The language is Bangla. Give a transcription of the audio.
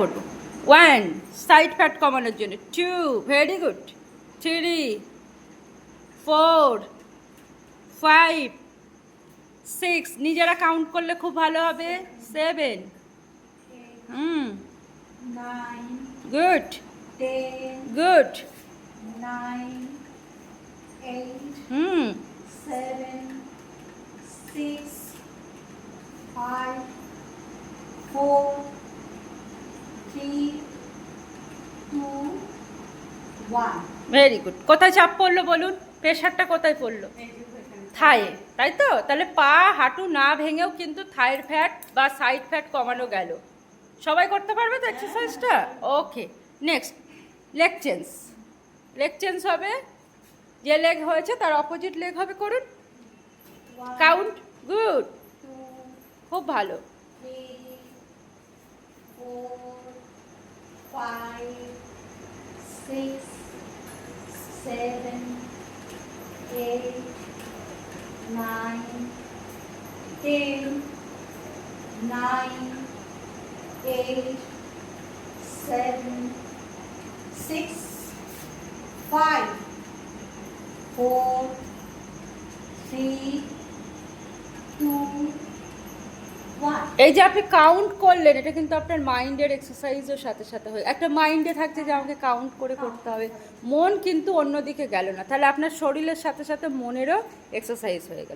করব। ওয়ান সাইড ফ্যাট কমানোর জন্য। Two very good three four five six নিজেরা কাউন্ট করলে খুব ভালো হবে। Seven hmm. Good good hmm. Seven, six, five, very good কোথায় চাপ পড়ল বলুন? প্রেশারটা কোথায় পড়ল? থায়ে তাই তো? তাহলে পা হাঁটু না ভেঙেও কিন্তু থায়ের ফ্যাট বা সাইড ফ্যাট কমানো গেল। সবাই করতে পারবে তো এক্সারসাইজটা okay next leg change leg change হবে যে লেগ হয়েছে তার অপোজিট লেগ হবে করুন। কাউন্ট গুড খুব ভালো। Five, six, seven, eight, nine, ten, nine, eight, seven, six, five, four, three, two. এই যে আপনি কাউন্ট করলেন, এটা কিন্তু আপনার মাইন্ডের এক্সারসাইজের সাথে সাথে হয় একটা মাইন্ডে থাকছে যে আমাকে কাউন্ট করে করতে হবে। মন কিন্তু অন্যদিকে গেল না। তাহলে আপনার শরীরের সাথে সাথে মনেরও এক্সারসাইজ হয়ে গেল।